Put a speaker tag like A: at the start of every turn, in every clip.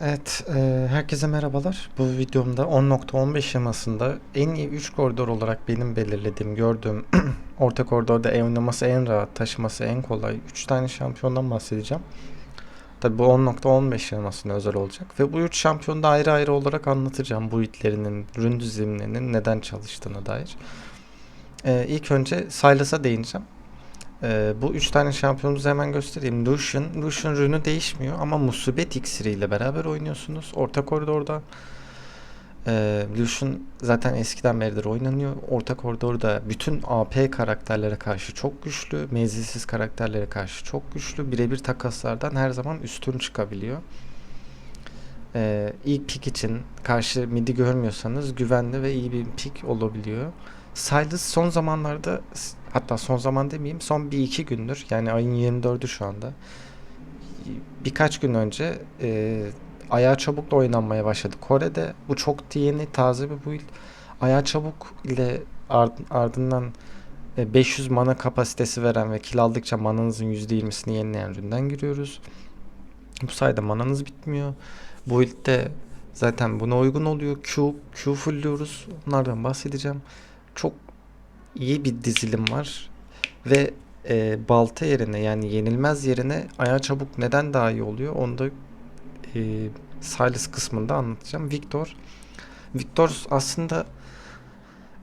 A: Evet, e, herkese merhabalar. Bu videomda 10.15 şemasında en iyi 3 koridor olarak benim belirlediğim, gördüğüm orta koridorda e oynaması en rahat, taşıması en kolay 3 tane şampiyondan bahsedeceğim. Tabi bu 10.15 şemasına özel olacak ve bu 3 şampiyonu da ayrı ayrı olarak anlatacağım. Bu itlerinin, rün dizimlerinin neden çalıştığına dair. E, ilk önce Sylas'a değineceğim. Ee, bu üç tane şampiyonumuzu hemen göstereyim. Lucian, Lucian rünü değişmiyor ama musibet iksiriyle beraber oynuyorsunuz. Orta koridorda. Ee, Lucian zaten eskiden beridir oynanıyor. Orta koridorda bütün AP karakterlere karşı çok güçlü. Menzilsiz karakterlere karşı çok güçlü. Birebir takaslardan her zaman üstün çıkabiliyor. Ee, ilk pick için karşı midi görmüyorsanız güvenli ve iyi bir pick olabiliyor. Silas son zamanlarda hatta son zaman demeyeyim son bir iki gündür yani ayın 24'ü şu anda birkaç gün önce e, ayağı çabukla oynanmaya başladı. Kore'de bu çok yeni taze bir build. Ayağı çabuk ile ard, ardından e, 500 mana kapasitesi veren ve kill aldıkça mananızın %20'sini yenileyen üründen giriyoruz. Bu sayede mananız bitmiyor. Bu build'de zaten buna uygun oluyor. Q, Q fullliyoruz. Onlardan bahsedeceğim çok iyi bir dizilim var ve e, balta yerine yani yenilmez yerine ayağı çabuk neden daha iyi oluyor onu da e, Silas kısmında anlatacağım. Victor Victor aslında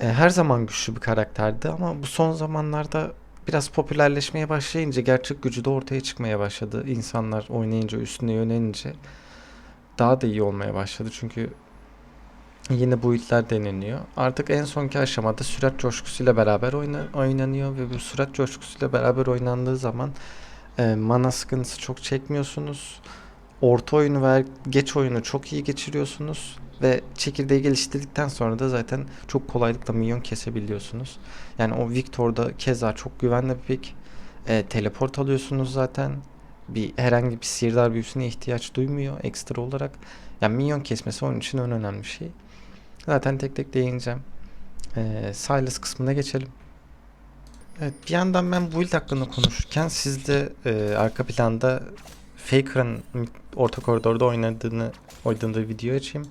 A: e, her zaman güçlü bir karakterdi ama bu son zamanlarda biraz popülerleşmeye başlayınca gerçek gücü de ortaya çıkmaya başladı. İnsanlar oynayınca üstüne yönelince daha da iyi olmaya başladı. Çünkü Yine bu itler deneniyor. Artık en sonki aşamada sürat coşkusuyla beraber oyna, oynanıyor ve bu sürat coşkusuyla beraber oynandığı zaman e, mana sıkıntısı çok çekmiyorsunuz. Orta oyunu ve geç oyunu çok iyi geçiriyorsunuz ve çekirdeği geliştirdikten sonra da zaten çok kolaylıkla minyon kesebiliyorsunuz. Yani o Victor'da keza çok güvenli bir pick. E, teleport alıyorsunuz zaten. Bir herhangi bir sihirdar büyüsüne ihtiyaç duymuyor ekstra olarak. Yani minyon kesmesi onun için en önemli şey. Zaten tek tek değineceğim. Ee, Silas kısmına geçelim. Evet, bir yandan ben build hakkında konuşurken siz de e, arka planda Faker'ın orta koridorda oynadığını oynadığında video açayım.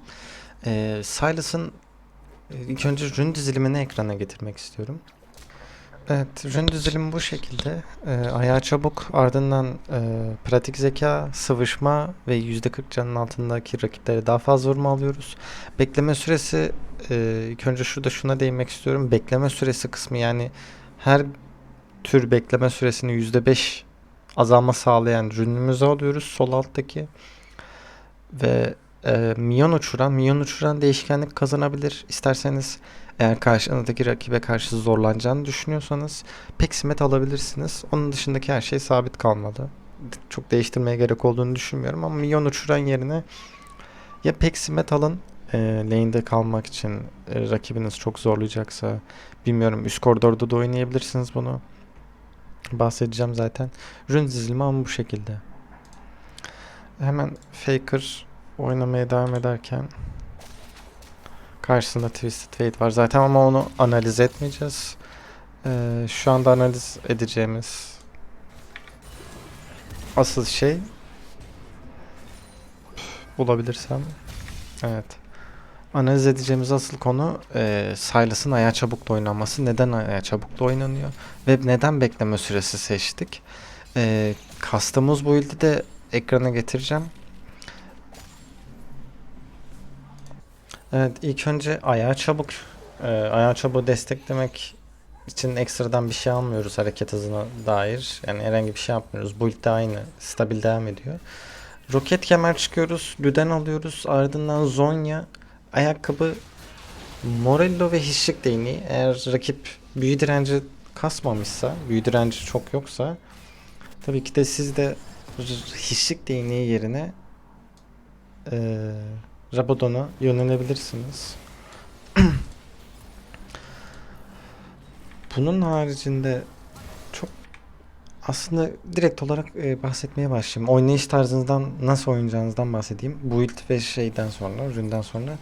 A: E, Silas'ın ilk önce rün dizilimini ekrana getirmek istiyorum. Evet, rün dizilimi bu şekilde. E, ayağı çabuk, ardından e, pratik zeka, sıvışma ve %40 canın altındaki rakiplere daha fazla vurma alıyoruz. Bekleme süresi, e, ilk önce şurada şuna değinmek istiyorum. Bekleme süresi kısmı yani her tür bekleme süresini %5 azalma sağlayan rünümüzü alıyoruz sol alttaki. Ve e, minyon uçuran, minyon uçuran değişkenlik kazanabilir. İsterseniz eğer karşınızdaki rakibe karşı zorlanacağını düşünüyorsanız Peksimet alabilirsiniz. Onun dışındaki her şey sabit kalmalı. Çok değiştirmeye gerek olduğunu düşünmüyorum ama milyon uçuran yerine ya Peksimet alın e, lane'de kalmak için e, rakibiniz çok zorlayacaksa bilmiyorum üst koridorda da oynayabilirsiniz bunu. Bahsedeceğim zaten. Rün dizilimi ama bu şekilde. Hemen Faker oynamaya devam ederken Karşısında Twisted Fate var zaten ama onu analiz etmeyeceğiz. Ee, şu anda analiz edeceğimiz asıl şey bulabilirsem evet analiz edeceğimiz asıl konu e, Silas'ın ayağı çabukla oynanması. Neden ayağı çabukla oynanıyor ve neden bekleme süresi seçtik. E, kastımız build'i de ekrana getireceğim. Evet ilk önce ayağı çabuk e, ayağı çabuk desteklemek için ekstradan bir şey almıyoruz hareket hızına dair. Yani herhangi bir şey yapmıyoruz. Build de aynı. Stabil devam ediyor. Roket kemer çıkıyoruz. Lüden alıyoruz. Ardından Zonya. Ayakkabı Morello ve Hişlik değneği. Eğer rakip büyü direnci kasmamışsa, büyü direnci çok yoksa tabii ki de siz de Hişlik değneği yerine eee Rabadon'a yönelebilirsiniz. Bunun haricinde çok aslında direkt olarak e, bahsetmeye başlayayım. Oynayış tarzınızdan nasıl oynayacağınızdan bahsedeyim. Build ve şeyden sonra, üründen sonra.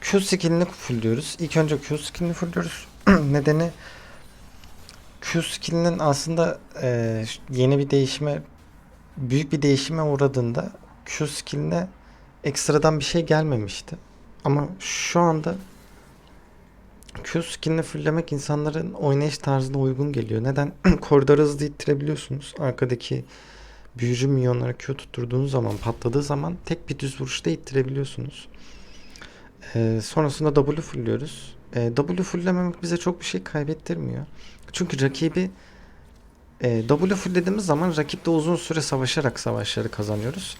A: Q skillini fullliyoruz. İlk önce Q skillini fullliyoruz. Nedeni Q skillinin aslında e, yeni bir değişime büyük bir değişime uğradığında Q skilline ekstradan bir şey gelmemişti. Ama şu anda Q skinini fulllemek insanların oynayış tarzına uygun geliyor. Neden? Koridoru hızlı ittirebiliyorsunuz. Arkadaki büyücü milyonlara Q tutturduğunuz zaman patladığı zaman tek bir düz vuruşta ittirebiliyorsunuz. Ee, sonrasında W fullliyoruz. Ee, W fulllememek bize çok bir şey kaybettirmiyor. Çünkü rakibi e, W full zaman rakiple uzun süre savaşarak savaşları kazanıyoruz.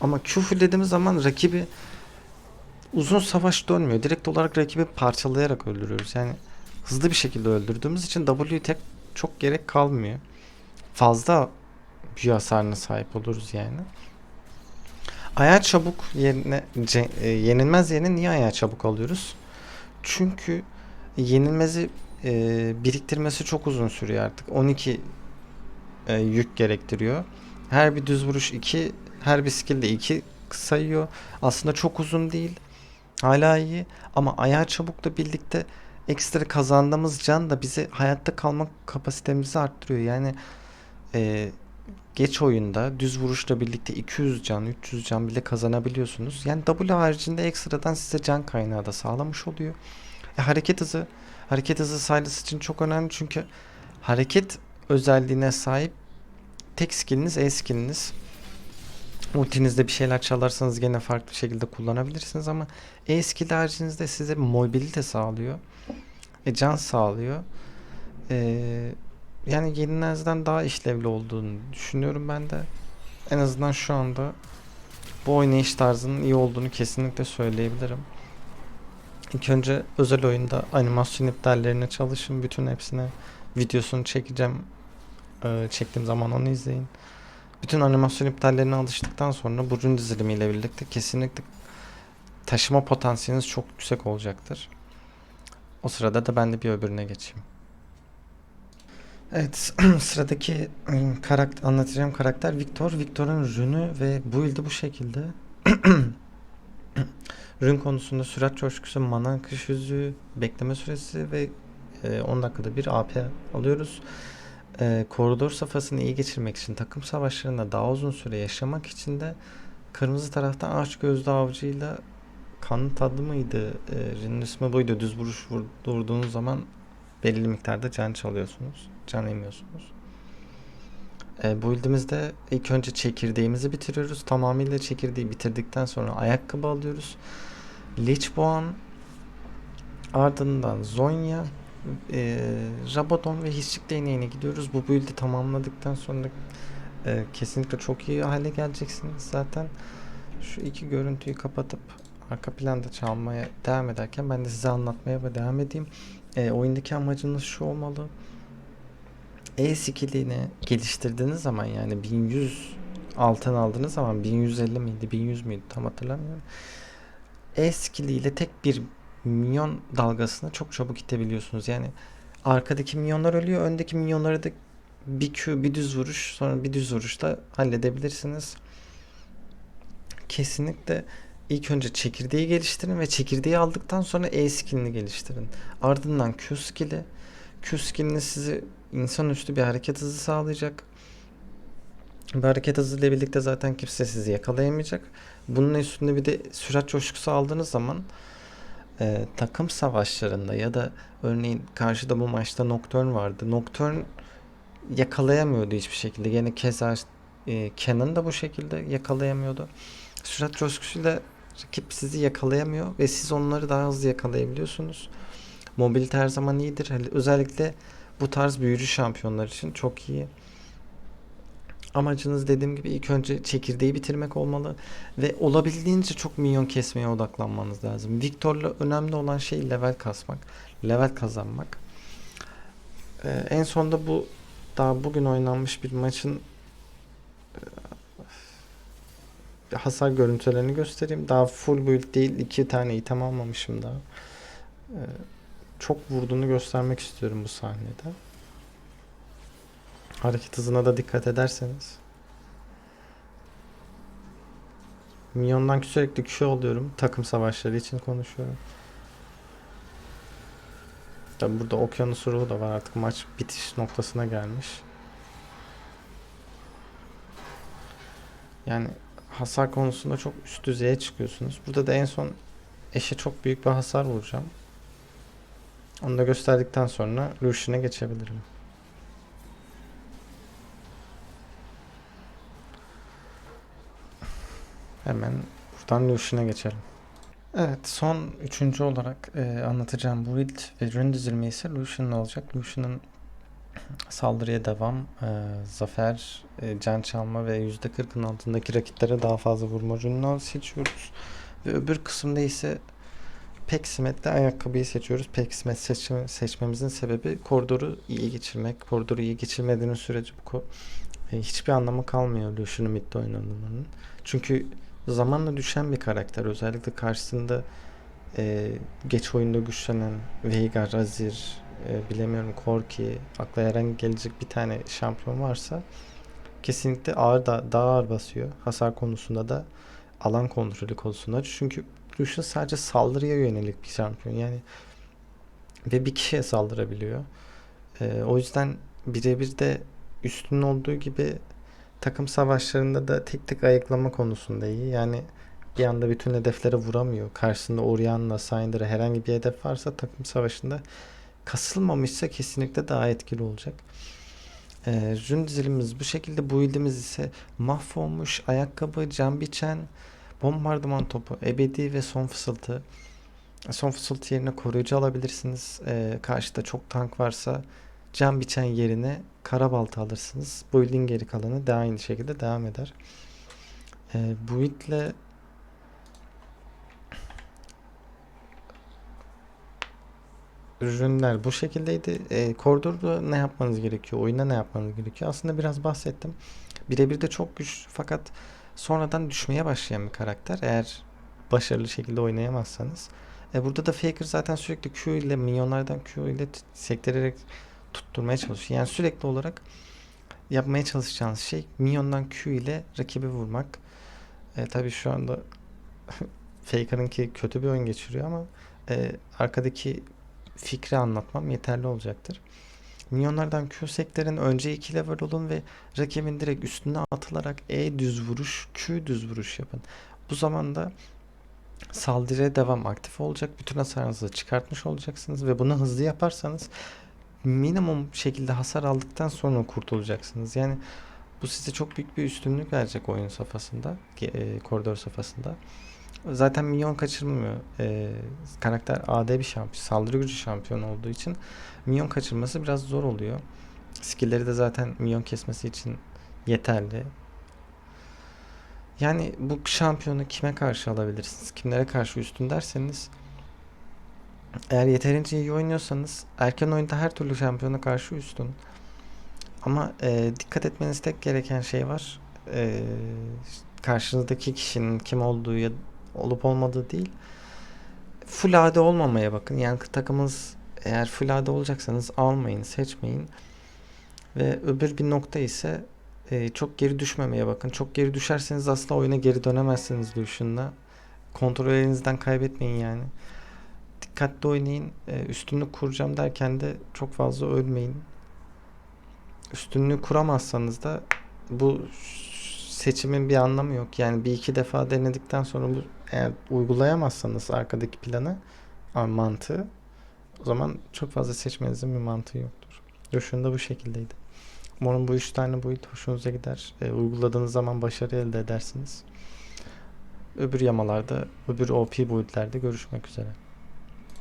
A: Ama Q full zaman rakibi uzun savaş dönmüyor. Direkt olarak rakibi parçalayarak öldürüyoruz. Yani hızlı bir şekilde öldürdüğümüz için W tek çok gerek kalmıyor. Fazla büyü hasarına sahip oluruz yani. Ayağı çabuk yerine ce- e, yenilmez yerine niye ayağı çabuk alıyoruz? Çünkü yenilmezi e, biriktirmesi çok uzun sürüyor artık. 12 e, yük gerektiriyor. Her bir düz vuruş 2, her bir skill de 2 sayıyor. Aslında çok uzun değil. Hala iyi ama ayağı çabukla birlikte ekstra kazandığımız can da bizi hayatta kalma kapasitemizi arttırıyor. Yani e, geç oyunda düz vuruşla birlikte 200 can, 300 can bile kazanabiliyorsunuz. Yani W haricinde ekstradan size can kaynağı da sağlamış oluyor. E, hareket hızı, hareket hızı Silas için çok önemli çünkü hareket özelliğine sahip tek skilliniz E skilliniz. Ultinizde bir şeyler çalarsanız gene farklı şekilde kullanabilirsiniz ama E skill size mobilite sağlıyor. E, can sağlıyor. E, yani yenilmezden daha işlevli olduğunu düşünüyorum ben de. En azından şu anda bu oynayış tarzının iyi olduğunu kesinlikle söyleyebilirim. İlk önce özel oyunda animasyon iptallerine çalışın. Bütün hepsine videosunu çekeceğim. Ee, çektiğim zaman onu izleyin. Bütün animasyon iptallerine alıştıktan sonra bu rün dizilimiyle birlikte kesinlikle taşıma potansiyeliniz çok yüksek olacaktır. O sırada da ben de bir öbürüne geçeyim. Evet, sıradaki karakter, anlatacağım karakter Victor. Victor'un rünü ve build'i bu şekilde. Rün konusunda sürat coşkusu, mana akış yüzüğü, bekleme süresi ve e, 10 dakikada bir AP alıyoruz. E, koridor safhasını iyi geçirmek için, takım savaşlarında daha uzun süre yaşamak için de kırmızı taraftan aç gözlü avcıyla kanlı tadı mıydı? E, ismi buydu. Düz vuruş vur, vurduğunuz zaman belli miktarda can çalıyorsunuz. Can emiyorsunuz. E, build'imizde ilk önce çekirdeğimizi bitiriyoruz. Tamamıyla çekirdeği bitirdikten sonra ayakkabı alıyoruz. Lichboan ardından Zonya e, Rabadon ve Hisçik değneğine gidiyoruz. Bu build'i tamamladıktan sonra e, kesinlikle çok iyi hale geleceksiniz zaten. Şu iki görüntüyü kapatıp arka planda çalmaya devam ederken ben de size anlatmaya devam edeyim. E, oyundaki amacınız şu olmalı. E skillini geliştirdiğiniz zaman yani 1100 altın aldığınız zaman 1150 miydi 1100 müydü tam hatırlamıyorum. E skilli ile tek bir minyon dalgasını çok çabuk itebiliyorsunuz. Yani arkadaki minyonlar ölüyor. Öndeki minyonları da bir Q, bir düz vuruş, sonra bir düz vuruşla halledebilirsiniz. Kesinlikle ilk önce çekirdeği geliştirin ve çekirdeği aldıktan sonra E skillini geliştirin. Ardından Q skill'i. Q skillini sizi insanüstü bir hareket hızı sağlayacak. Bu hareket hızıyla birlikte zaten kimse sizi yakalayamayacak. Bunun üstünde bir de sürat coşkusu aldığınız zaman e, takım savaşlarında ya da örneğin karşıda bu maçta Nocturne vardı. Nocturne yakalayamıyordu hiçbir şekilde. Yine keza e, Canon da bu şekilde yakalayamıyordu. Sürat coşkusuyla rakip sizi yakalayamıyor ve siz onları daha hızlı yakalayabiliyorsunuz. Mobilite her zaman iyidir. Hani özellikle bu tarz büyücü şampiyonlar için çok iyi. Amacınız dediğim gibi ilk önce çekirdeği bitirmek olmalı ve olabildiğince çok minyon kesmeye odaklanmanız lazım. Victor'la önemli olan şey level kasmak, level kazanmak. Ee, en sonda bu daha bugün oynanmış bir maçın e, hasar görüntülerini göstereyim. Daha full build değil, iki tane item almamışım daha. Ee, çok vurduğunu göstermek istiyorum bu sahnede. Hareket hızına da dikkat ederseniz. Minyondan sürekli kişi oluyorum. Takım savaşları için konuşuyorum. Tabi burada okyanus ruhu da var artık maç bitiş noktasına gelmiş. Yani hasar konusunda çok üst düzeye çıkıyorsunuz. Burada da en son eşe çok büyük bir hasar vuracağım. Onu da gösterdikten sonra Lucian'e geçebilirim. Hemen buradan Lucian'a geçelim. Evet son üçüncü olarak e, anlatacağım bu build ve rune dizilimi ise Lucian'ın olacak. Lucian'ın saldırıya devam, e, zafer, e, can çalma ve %40'ın altındaki rakiplere daha fazla vurma rununu seçiyoruz. Ve öbür kısımda ise Peksimet'te ayakkabıyı seçiyoruz. Peksimet seçme, seçmemizin sebebi koridoru iyi geçirmek. Koridoru iyi geçirmediğiniz sürece bu ko- e, hiçbir anlamı kalmıyor Lucian'ın midde oynanmanın. Çünkü zamanla düşen bir karakter. Özellikle karşısında e, geç oyunda güçlenen Veigar, Azir, e, bilemiyorum Korki, akla herhangi gelecek bir tane şampiyon varsa kesinlikle ağır da daha ağır basıyor. Hasar konusunda da alan kontrolü konusunda. Çünkü Lucian sadece saldırıya yönelik bir şampiyon. Yani ve bir kişiye saldırabiliyor. E, o yüzden birebir de üstün olduğu gibi takım savaşlarında da tek tek ayıklama konusunda iyi. Yani bir anda bütün hedeflere vuramıyor. Karşısında Orianna, Syndra herhangi bir hedef varsa takım savaşında kasılmamışsa kesinlikle daha etkili olacak. Ee, rün dizilimimiz bu şekilde. Bu build'imiz ise mahvolmuş, ayakkabı, cam biçen, bombardıman topu, ebedi ve son fısıltı. Son fısıltı yerine koruyucu alabilirsiniz. Ee, karşıda çok tank varsa cam biçen yerine kara balta alırsınız. Build'in geri kalanı da aynı şekilde devam eder. Ee, build'le ürünler bu şekildeydi. E, koridorda ne yapmanız gerekiyor? Oyunda ne yapmanız gerekiyor? Aslında biraz bahsettim. Birebir de çok güç fakat sonradan düşmeye başlayan bir karakter. Eğer başarılı şekilde oynayamazsanız. E, burada da Faker zaten sürekli Q ile minyonlardan Q ile sektirerek tutturmaya çalışıyor. Yani sürekli olarak yapmaya çalışacağınız şey minyondan Q ile rakibi vurmak. E, tabii şu anda Faker'ınki kötü bir oyun geçiriyor ama e, arkadaki fikri anlatmam yeterli olacaktır. Minyonlardan Q seklerin önce 2 level olun ve rakibin direkt üstüne atılarak E düz vuruş, Q düz vuruş yapın. Bu zamanda saldırıya devam aktif olacak. Bütün hasarınızı çıkartmış olacaksınız ve bunu hızlı yaparsanız minimum şekilde hasar aldıktan sonra kurtulacaksınız. Yani bu size çok büyük bir üstünlük verecek oyun safhasında, e, koridor safhasında. Zaten minyon kaçırmıyor. E, karakter AD bir şampiyon, saldırı gücü şampiyon olduğu için minyon kaçırması biraz zor oluyor. Skill'leri de zaten minyon kesmesi için yeterli. Yani bu şampiyonu kime karşı alabilirsiniz? Kimlere karşı üstün derseniz eğer yeterince iyi oynuyorsanız erken oyunda her türlü şampiyona karşı üstün. Ama e, dikkat etmeniz tek gereken şey var. E, karşınızdaki kişinin kim olduğu ya olup olmadığı değil. Full AD olmamaya bakın. Yani takımınız eğer full AD olacaksanız almayın, seçmeyin. Ve öbür bir nokta ise e, çok geri düşmemeye bakın. Çok geri düşerseniz asla oyuna geri dönemezsiniz Lucian'la. Kontrol elinizden kaybetmeyin yani. Dikkatli oynayın. E, üstünlük kuracağım derken de çok fazla ölmeyin. Üstünlüğü kuramazsanız da bu seçimin bir anlamı yok. Yani bir iki defa denedikten sonra bu eğer uygulayamazsanız arkadaki planı mantığı o zaman çok fazla seçmenizin bir mantığı yoktur. Da bu şekildeydi. Umarım bu üç tane boyut hoşunuza gider. E, uyguladığınız zaman başarı elde edersiniz. Öbür yamalarda, öbür OP boyutlarda görüşmek üzere.